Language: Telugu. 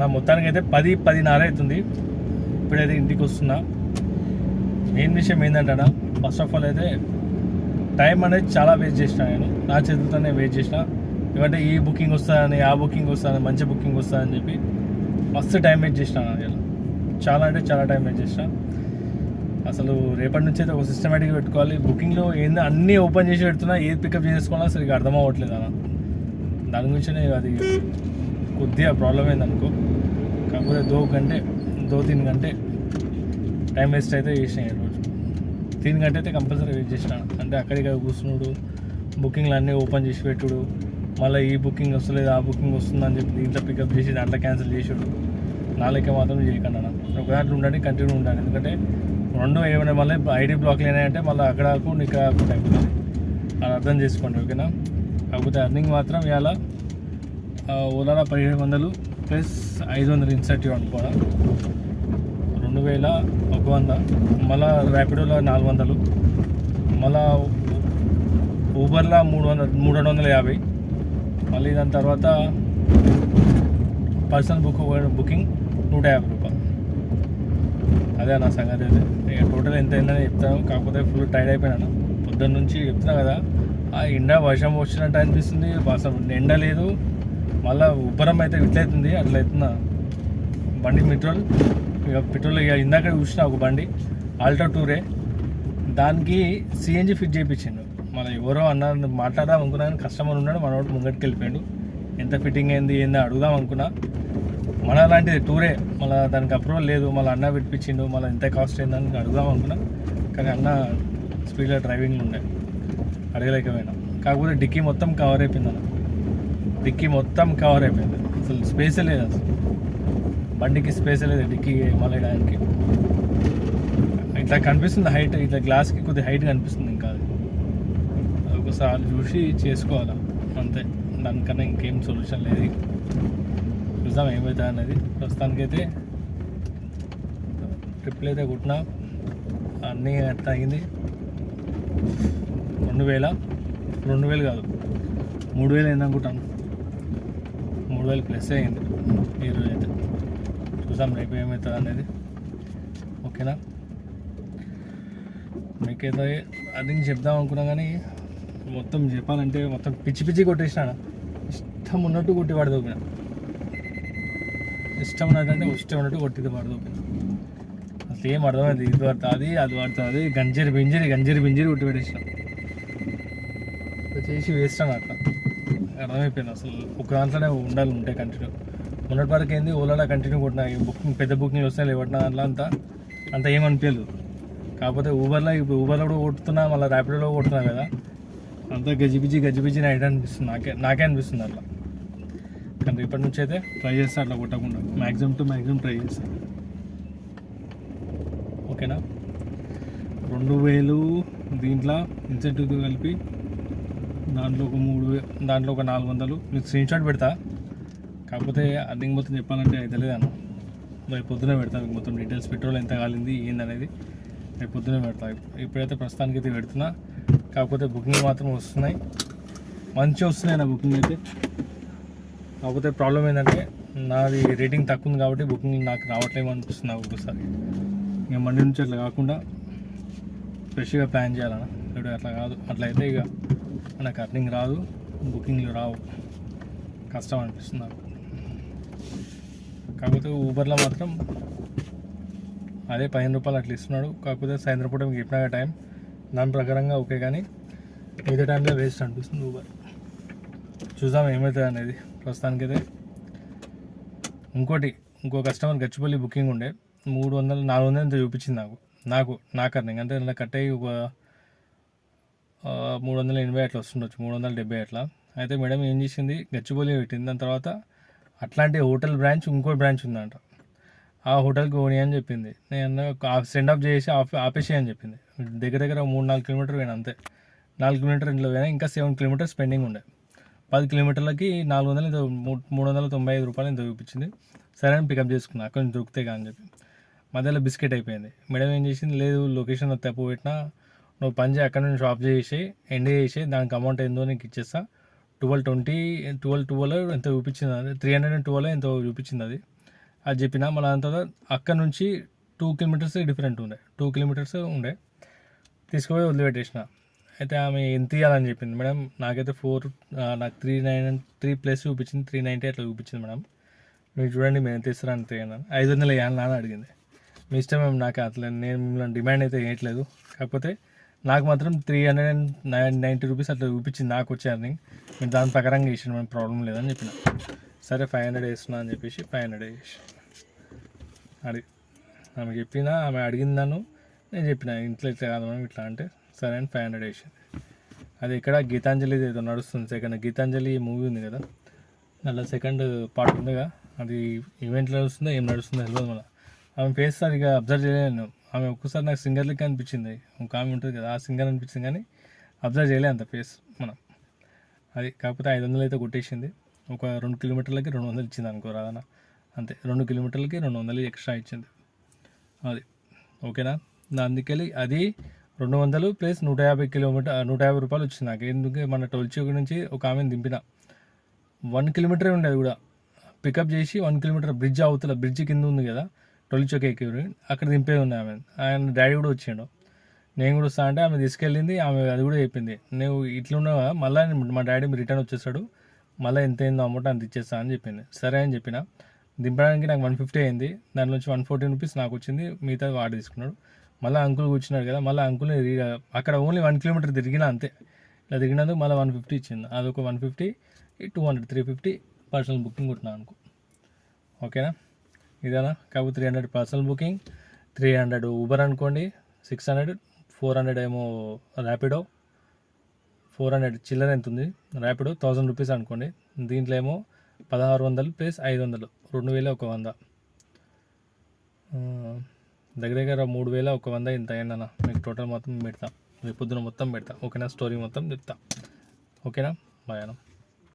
నా మొత్తానికి అయితే పది పదిన్నర అవుతుంది. ఇప్పుడైతే ఇంటికి వస్తున్నా. మెయిన్ విషయం ఏంటంటే ఫస్ట్ ఆఫ్ ఆల్ అయితే టైం అనేది చాలా వేస్ట్ చేసిన నేను. నా చేతులతోనే వేస్ట్ చేసిన. ఎందుకంటే ఈ బుకింగ్ వస్తుందని ఆ బుకింగ్ వస్తుందని మంచి బుకింగ్ వస్తుందని చెప్పి మస్తు టైం వేస్ట్ చేసిన నేను. చాలా అంటే చాలా టైం వేస్ట్ చేసిన. అసలు రేపటి నుంచి అయితే ఒక సిస్టమేటిక్గా పెట్టుకోవాలి. బుకింగ్లో ఏందో అన్నీ ఓపెన్ చేసి పెడుతున్నా. ఏది పికప్ చేసుకోవాలో సరిగ్గా అర్థం అవ్వట్లేదు అన్న దాని గురించి అది కొద్దిగా ప్రాబ్లం అయిందనుకో. కాకపోతే దో గంటే దో తిన్ గంటే టైం వేస్ట్ అయితే చేసినాయి ఈరోజు తిన్ గంట అయితే కంపల్సరీ వెయిట్ చేసిన. అంటే అక్కడికి కూర్చున్నాడు బుకింగ్లు అన్నీ ఓపెన్ చేసి పెట్టుడు మళ్ళీ ఈ బుకింగ్ వస్తలేదు ఆ బుకింగ్ వస్తుందని చెప్పి దీంట్లో పికప్ చేసి దాంట్లో క్యాన్సిల్ చేసాడు. నాలుగే మాత్రం చేయకుండా ఒక దాంట్లో ఉండండి కంటిన్యూ ఉండాలి ఎందుకంటే రెండు ఏమైనా మళ్ళీ ఐడి బ్లాక్లు అయినాయంటే మళ్ళీ అక్కడ కాకుండా ఇక్కడ కాకుండా అయిపోతుంది అది అర్థం చేసుకోండి ఓకేనా? కాకపోతే అర్నింగ్ మాత్రం ఇవాళ ఓలాలో పదిహేడు వందలు ప్లస్ ఐదు వందలు ఇన్సెంటివ్ అనుకోవడం రెండు వేల ఒక వంద. మళ్ళా ర్యాపిడోలో నాలుగు వందలు. మళ్ళా ఊబర్లో మూడు వందల మూడు రెండు వందల యాభై. మళ్ళీ దాని తర్వాత పర్సనల్ బుక్ బుకింగ్ నూట యాభై రూపాయలు. అదే నా సంగతి అయితే ఇక టోటల్ ఎంత అయిందని చెప్తాను. కాకపోతే ఫుల్ టైర్డ్ అయిపోయినాను పొద్దున్న నుంచి చెప్తున్నా కదా. ఆ ఎండ వర్షం వచ్చినట్టు అనిపిస్తుంది. అసలు ఎండ లేదు. మళ్ళీ ఉబ్బరం అయితే ఇట్లయితుంది అట్లా బండి పెట్రోల్. ఇక పెట్రోల్ ఇక ఇందాక చూసిన ఒక బండి ఆల్టో టూరే దానికి సిఎన్జి ఫిట్ చేయించిండు మళ్ళీ ఎవరో అన్నారు మాట్లాడదాం అనుకున్నా కానీ కస్టమర్ ఉన్నాడు మనోడు ముంగటికి వెళ్ళిపోయాడు. ఎంత ఫిట్టింగ్ అయింది ఏందో అడుగుదాం అనుకున్నా. మన లాంటిది టూరే మళ్ళీ దానికి అప్రూవల్ లేదు మళ్ళీ అన్న పెట్టించిండు మళ్ళీ ఎంత కాస్ట్ అయిందని అడుగుదాం అనుకున్నా. కానీ అన్న స్పీడ్లో డ్రైవింగ్ ఉండే. అడగలేకపోయినా. కాకపోతే డిక్కీ మొత్తం కవర్ అయిపోయింది అన్న డిక్కీ మొత్తం కవర్ అయిపోయింది. అసలు స్పేసే లేదు అసలు. బండికి స్పేసే లేదు డిక్కీ మలయడానికి. ఇట్లా కనిపిస్తుంది హైట్ ఇట్లా గ్లాస్కి కొద్దిగా హైట్ కనిపిస్తుంది ఇంకా అది. ఒకసారి చూసి చేసుకోవాలా. అంతే. దానికన్నా ఇంకేం సొల్యూషన్ లేదు. చూద్దాం ఏమవుతుంది అనేది ప్రస్తుతానికైతే ట్రిప్లు అయితే కుట్టినా. అన్నీ తగ్గింది రెండు వేల? రెండు వేలు కాదు. మూడు వేలు అయింది వేలు ప్లస్ అయింది. ఈరోజు అయితే చూసాం రేపు ఏమవుతుంది అనేది. ఓకేనా? మీకైతే అది చెప్దాం అనుకున్నా కానీ మొత్తం చెప్పాలంటే మొత్తం పిచ్చి పిచ్చి కొట్టేసిన ఇష్టం ఉన్నట్టు కొట్టి వాడి దూపిన. ఇష్టం ఉన్నట్టంటే ఇష్టం ఉన్నట్టు కొట్టిది వాడి దూపిన. అసలు ఏం అర్థమైంది? ఇది పడుతుంది అది పడుతుంది గంజరి బింజరి గంజరి బింజరి కొట్టి పెట్టేసిన. చేసి వేస్తాను అట్లా అర్థమైపోయింది. అసలు ఒక దాంట్లోనే ఉండాలి ఉంటే కంటిన్యూ మొన్నటి వరకు ఏంది ఓలాలో కంటిన్యూ కొట్టినా ఈ బుకింగ్ పెద్ద బుకింగ్ వస్తే లేవట్నా దాంట్లో అంతా అంత ఏమనిపించలేదు కాకపోతే ఊబర్లో ఇప్పుడు ఊబర్లో కూడా కొడుతున్నా మళ్ళీ ర్యాపిడోలో కొడుతున్నా కదా అంతా గజిబిజి గజిబిజి నైట్ అనిపిస్తుంది. నాకే నాకే అనిపిస్తుంది అట్లా. కానీ రేపటి నుంచి అయితే ట్రై చేస్తాను అట్లా కొట్టకుండా. మ్యాక్సిమం టు మ్యాక్సిమం ట్రై చేస్తాను ఓకేనా? రెండు వేలు దీంట్లో ఇన్సెంటివ్తో కలిపి దాంట్లో ఒక మూడు దాంట్లో ఒక నాలుగు వందలు. మీకు స్క్రీన్ షాట్ పెడతా. కాకపోతే అర్థం మొత్తం చెప్పాలంటే అయితే లేదన్న. రేపు పొద్దున పెడతా మీకు మొత్తం డీటెయిల్స్ పెట్రోల్ ఎంత కాలింది ఏందనేది రేపు పొద్దున పెడతా. ఇప్పుడైతే ప్రస్తుతానికి అయితే పెడుతున్నా. కాకపోతే బుకింగ్ మాత్రం వస్తున్నాయి. మంచిగా వస్తున్నాయి నా బుకింగ్ అయితే. కాకపోతే ప్రాబ్లం ఏంటంటే నాది రేటింగ్ తక్కువ ఉంది కాబట్టి బుకింగ్ నాకు రావట్లేమో అనిపిస్తుంది నాకు ఒకసారి ఇక మండి నుంచి అట్లా కాకుండా ఫ్రెష్గా ప్లాన్ చేయాలన్నా. ఇప్పుడు అట్లా కాదు. అట్లా అయితే ఇక నాకు అర్నింగ్ రాదు. బుకింగ్లు రావు. కష్టం అనిపిస్తుంది నాకు. కాకపోతే ఊబర్లో మాత్రం అదే పదిహేను రూపాయలు అట్లా ఇస్తున్నాడు. కాకపోతే సాయంత్రం పూట మీకు చెప్పినాక టైం దాని ప్రకారంగా ఓకే కానీ మిగతా టైంలో వేస్ట్ అనిపిస్తుంది ఊబర్ చూద్దాం ఏమవుతుంది అనేది. ప్రస్తుతానికైతే ఇంకోటి ఇంకో కస్టమర్ గచ్చిపల్లి బుకింగ్ ఉండే. మూడు వందలు నాలుగు వందలు ఎంత చూపించింది నాకు. నాకు నాకు అర్నింగ్ అంటే నాకు కట్ అయ్యి ఒక మూడు వందల ఎనభై అట్లా వస్తుండొచ్చు మూడు వందల డెబ్బై అట్లా. అయితే మేడం ఏం చేసింది? గచ్చిబౌలి పెట్టింది. దాని తర్వాత అట్లాంటి హోటల్ బ్రాంచ్ ఇంకో బ్రాంచ్ ఉందంట. ఆ హోటల్కి ఓని అని చెప్పింది. నేను సెండ్ ఆఫ్ చేసి ఆఫ్ ఆపేసి అని చెప్పింది. దగ్గర దగ్గర మూడు నాలుగు కిలోమీటర్ పోయినా అంతే. నాలుగు కిలోమీటర్ ఇంట్లో పోయినా ఇంకా సెవెన్ కిలోమీటర్స్ పెండింగ్ ఉండే. పది కిలోమీటర్లకి నాలుగు వందలు ఎంతో మూడు వందల తొంభై ఐదు రూపాయలు ఇంత చూపించింది. సరే అని పికప్ చేసుకున్నా. అక్కడ దొరికితే కానీ చెప్పి. మధ్యలో బిస్కెట్ అయిపోయింది. మేడం ఏం చేసింది? లేదు లొకేషన్ తప్పు పెట్టినా నువ్వు పని చేయి అక్కడ నుంచి షాప్ చేసి ఎండ్ చేసి దానికి అమౌంట్ ఏందో నీకు ఇచ్చేస్తా. ట్వెల్వ్ ట్వంటీ ట్వెల్వ్ ట్వెల్వ్ ఎంత చూపించింది అది. త్రీ హండ్రెడ్ అండ్ ట్వెల్వ్ ఎంతో చూపించింది అది. అది చెప్పిన మళ్ళీ అంత తర్వాత అక్కడ నుంచి టూ కిలోమీటర్స్ డిఫరెంట్ ఉండే. టూ కిలోమీటర్స్ ఉండే. తీసుకుపోయి వదిలిపెట్టేసిన. అయితే ఆమె ఎంత ఇవ్వాలని చెప్పింది? మేడం నాకైతే ఫోర్ నాకు త్రీ నైన్ త్రీ ప్లస్ చూపించింది త్రీ నైంటీ అట్లా చూపించింది మేడం. మీరు చూడండి మేము ఎంత ఇస్తారా అంతే ఐదు వందలు వేయాలి అని అడిగింది. మీ ఇష్టం నాకు అట్లా నేను మిమ్మల్ని డిమాండ్ అయితే వేయట్లేదు కాకపోతే నాకు మాత్రం three hundred and nine ninety rupees అట్లా చూపించింది. నాకు వచ్చే అర్నింగ్ మీరు దాని ప్రకారంగా వేసిన మేము ప్రాబ్లం లేదని చెప్పిన. సరే ఫైవ్ హండ్రెడ్ వేస్తున్నా అని చెప్పేసి ఫైవ్ హండ్రెడ్ వేసి అడిగి ఆమె చెప్పిన ఆమె అడిగింది నన్ను. నేను చెప్పిన ఇంట్లో ఇట్లా కాదు మనం ఇట్లా అంటే సరే అని ఫైవ్ హండ్రెడ్ వేసింది. అది ఇక్కడ గీతాంజలి ఏదో నడుస్తుంది. సెకండ్ గీతాంజలి మూవీ ఉంది కదా. దాంట్లో సెకండ్ పార్ట్ ఉందిగా. అది ఈవెంట్లో నడుస్తుందో ఏం నడుస్తుందో తెలియదు మళ్ళీ. ఆమె ఫేస్ సరిగా అబ్జర్వ్ చేయలేను ఆమె ఒక్కసారి నాకు సింగర్ అనిపించింది. ఒక ఆమె ఉంటుంది కదా ఆ సింగర్ అనిపించింది కానీ అబ్జర్వ్ చేయలే అంత ఫేస్ మనం. అది కాకపోతే ఐదు వందలు అయితే కొట్టేసింది. ఒక రెండు కిలోమీటర్లకి రెండు వందలు ఇచ్చింది అనుకో రాదన్న అంతే రెండు కిలోమీటర్లకి రెండు వందలు ఎక్స్ట్రా ఇచ్చింది. అది ఓకేనా? అందుకెళ్ళి అది రెండు వందలు ప్లస్ నూట యాభై కిలోమీటర్ నూట యాభై రూపాయలు వచ్చింది నాకు. ఎందుకంటే మన టోల్చోక్ నుంచి ఒక ఆమెను దింపిన. వన్ కిలోమీటరే ఉండేది కూడా. పికప్ చేసి వన్ కిలోమీటర్ బ్రిడ్జ్ అవతల బ్రిడ్జ్ కింద ఉంది కదా. టొలిచోక్ ఎక్కి అక్కడ దింపేది ఉంది ఆమె. ఆయన డాడీ కూడా వచ్చిండు. నేను కూడా వస్తా అంటే ఆమె తీసుకెళ్ళింది ఆమె అది కూడా చెప్పింది. నువ్వు ఇట్లున్నావా? మళ్ళీ మా డాడీ రిటర్న్ వచ్చేసాడు మళ్ళీ ఎంత అయిందో అమౌంట్ అంత ఇచ్చేస్తా అని చెప్పింది. సరే అని చెప్పిన. దింపడానికి నాకు వన్ ఫిఫ్టీ అయింది. దాని నుంచి వన్ ఫోర్టీన్ రూపీస్ నాకు వచ్చింది. మిగతా వాడు తీసుకున్నాడు. మళ్ళీ అంకుల్ కూర్చున్నాడు కదా మళ్ళీ అంకుల్ని అక్కడ ఓన్లీ వన్ కిలోమీటర్ తిరిగినా అంతే. ఇలా తిరిగినందుకు మళ్ళీ వన్ ఫిఫ్టీ ఇచ్చింది. అదొక one fifty two hundred three fifty personal booking కొట్టినా అనుకో. ఓకేనా? ఇదేనా? కాకపోతే three hundred personal booking three hundred Uber అనుకోండి సిక్స్ హండ్రెడ్ ఫోర్ హండ్రెడ్ ఏమో ర్యాపిడో ఫోర్ హండ్రెడ్ చిల్లర ఎంత ఉంది ర్యాపిడో థౌజండ్ రూపీస్ అనుకోండి దీంట్లో ఏమో పదహారు వందలు ప్లస్ ఐదు వందలు రెండు వేల ఒక వంద. దగ్గర దగ్గర మూడు వేల ఒక వంద ఇంత అయిందన్న మీకు టోటల్ మొత్తం పెడతా రేపు పొద్దున మొత్తం పెడతా ఓకేనా? స్టోరీ మొత్తం చెప్తా. ఓకేనా? బాయ్ అన్న.